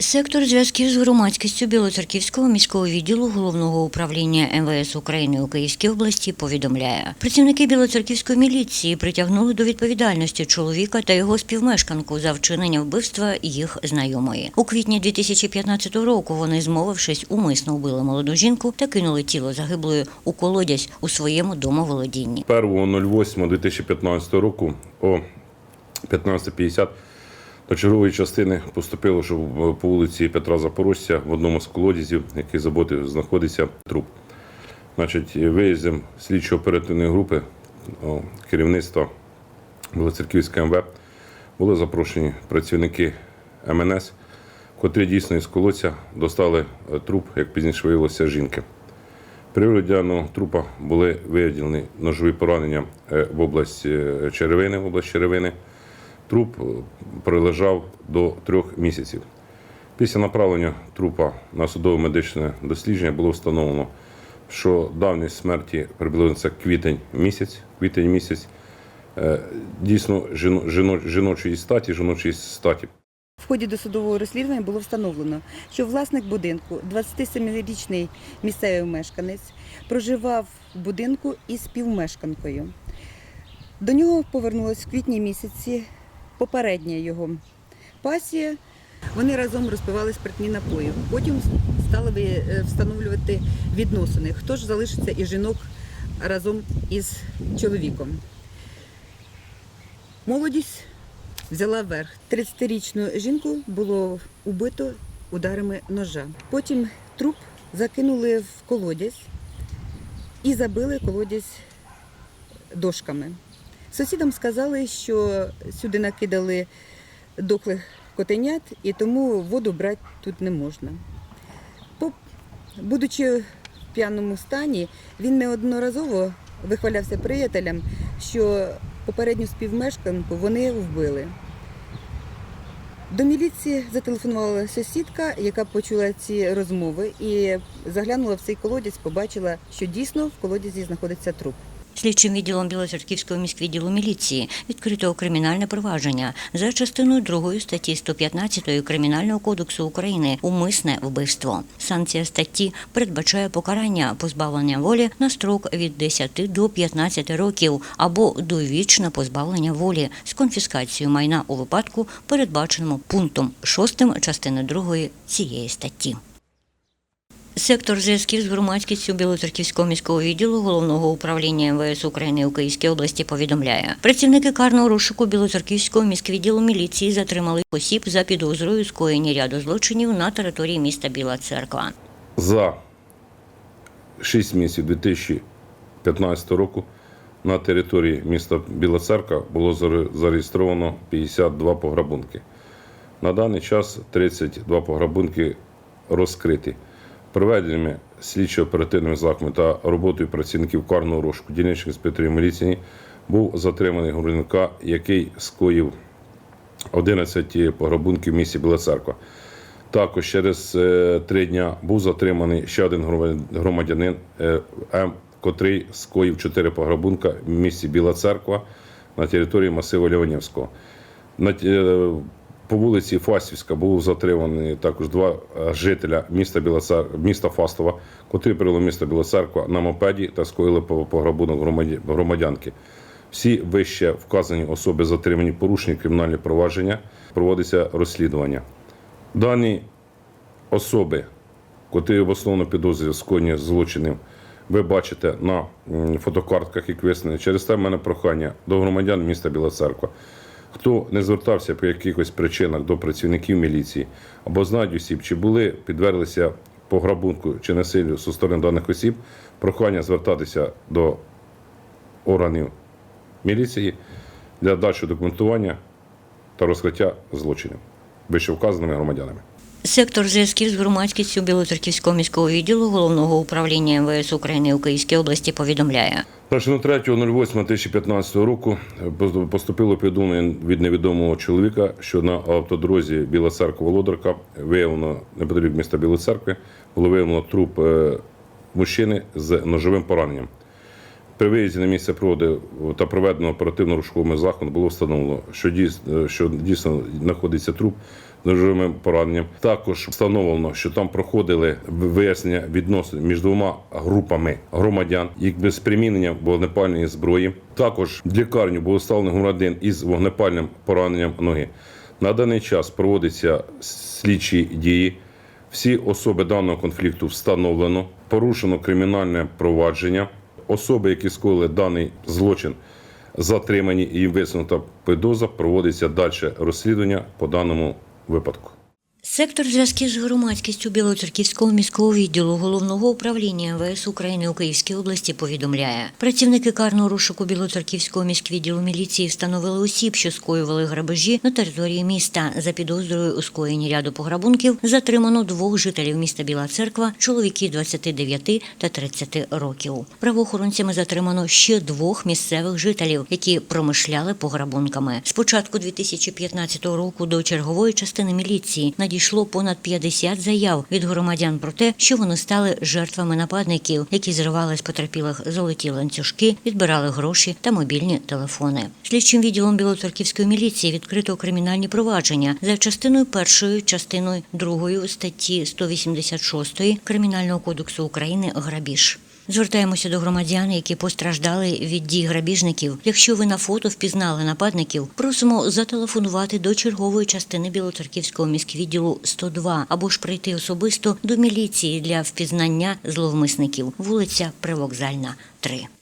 Сектор зв'язків з громадськістю Білоцерківського міського відділу головного управління МВС України у Київській області повідомляє, працівники Білоцерківської міліції притягнули до відповідальності чоловіка та його співмешканку за вчинення вбивства їх знайомої. У квітні 2015 року вони, змовившись, умисно вбили молоду жінку та кинули тіло загиблої у колодязь у своєму домоволодінні. 1.08.2015 року о 15.50 до чергової частини поступило, що по вулиці Петра Запорожця в одному з колодязів, який заботи знаходиться труп. Значить, виїздом слідчо-оперативної групи керівництва Білоцерківської МВ були запрошені працівники МНС, котрі дійсно із колодця достали е, труп, як пізніше виявилося, жінки. При огляді трупа були виявлені ножові поранення е, в область е, черевини, в область черевини. Труп е, пролежав до трьох місяців. Після направлення трупа на судове медичне дослідження було встановлено, що давність смерті приблизно це квітень місяць, квітень місяць, е, дійсно жіно- жіночої статі, жіночої статі. В ході досудового розслідування було встановлено, що власник будинку, 27-річний місцевий мешканець, проживав в будинку із співмешканкою. До нього повернулась в квітні місяці попередня його пасія. Вони разом розпивали спиртні напої. Потім стали е, встановлювати відносини. Хто ж залишиться із жінок разом із чоловіком? Молодість взяла верх. 30-річну жінку було убито ударами ножа. Потім труп закинули в колодязь і забили колодязь дошками. Сусідам сказали, що сюди накидали дохлих котенят, і тому воду брати тут не можна. По- Будучи в п'яному стані, він неодноразово вихвалявся приятелям, що попередню співмешканку вони вбили. До міліції зателефонувала сусідка, яка почула ці розмови і заглянула в цей колодязь, побачила, що дійсно в колодязі знаходиться труп. Слідчим відділом Білоцерківського міськвідділу міліції відкрито кримінальне провадження за частиною 2 статті 115 Кримінального кодексу України умисне вбивство. Санкція статті передбачає покарання позбавлення волі на строк від 10 до 15 років або довічне позбавлення волі з конфіскацією майна у випадку, передбаченому пунктом 6 частини 2 цієї статті. Сектор зв'язків з громадськістю Білоцерківського міського відділу головного управління МВС України у Київській області повідомляє, працівники карного розшуку Білоцерківського міськвідділу міліції затримали осіб за підозрою скоєння ряду злочинів на території міста Біла Церква. За 6 місяців 2015 року на території міста Біла Церква було заре- зареєстровано 52 пограбунки. На даний час 32 пограбунки розкриті. Проведеними слідчо-оперативними заходами та роботою працівників карного розшуку дільничних інспекторів міліції був затриманий громадянка, який скоїв 11 пограбунків в місті Біла Церква. Також через е, три дня був затриманий ще один громадянин е, М, котрий скоїв чотири пограбунка в місті Біла Церква на території масиву Ліванівського. По вулиці Фастівська був затриманий також два е, жителя міста Біла Цер... міста Фастова, котрі прибули в місто Біла Церква на мопеді та скоїли по- пограбунок громадянки. Всі вище вказані особи затримані порушені кримінальні провадження, проводиться розслідування. Дані особи, котрі обосновано підозрюють в скоєнні злочинів, ви бачите на фотокартках, як висновлено. Через те в мене прохання до громадян міста Біла Церква. Хто не звертався по якихось причинах до працівників міліції або знають осіб, чи були підверглися пограбунку чи насиллю зі сторони даних осіб, прохання звертатися до органів міліції для дальшого документування та розкриття злочинів вищевказаними громадянами. Сектор зв'язків з громадськістю Білоцерківського міського відділу головного управління МВС України у Київській області повідомляє. 3.08.2015 року поступило повідомлення від невідомого чоловіка, що на автодрозі Біла Церква Володарка виявлено неподалік міста Білої церкви, було виявлено труп е, мужчини з ножовим пораненням. При виїзді на місце проводу та проведено оперативно-розшуковими заходами було встановлено, що дійсно, що дійсно знаходиться труп ножовими пораненням. Також встановлено, що там проходили вияснення відносин між двома групами громадян, їх без примінення вогнепальної зброї. Також в лікарню був доставлений громадян із вогнепальним пораненням ноги. На даний час проводяться слідчі дії. Всі особи даного конфлікту встановлено, порушено кримінальне провадження. Особи, які скоїли даний злочин, затримані і висунута підозра, проводиться далі розслідування по даному випадку. Сектор зв'язків з громадськістю Білоцерківського міського відділу головного управління МВС України у Київській області повідомляє, працівники карного розшуку Білоцерківського міськвідділу міліції встановили осіб, що скоювали грабежі на території міста. За підозрою у скоєнні ряду пограбунків затримано двох жителів міста Біла Церква, чоловіків 29 та 30 років. Правоохоронцями затримано ще двох місцевих жителів, які промишляли пограбунками. З початку 2015 року до чергової частини міліції надійшло понад 50 заяв від громадян про те, що вони стали жертвами нападників, які зривали з потерпілих золоті ланцюжки, відбирали гроші та мобільні телефони. Слідчим відділом Білоцерківської міліції відкрито кримінальні провадження за частиною першої, частиною другої статті 186 Кримінального кодексу України грабіж. Звертаємося до громадян, які постраждали від дій грабіжників. Якщо ви на фото впізнали нападників, просимо зателефонувати до чергової частини Білоцерківського міськвідділу 102 або ж прийти особисто до міліції для впізнання зловмисників. Вулиця Привокзальна, 3.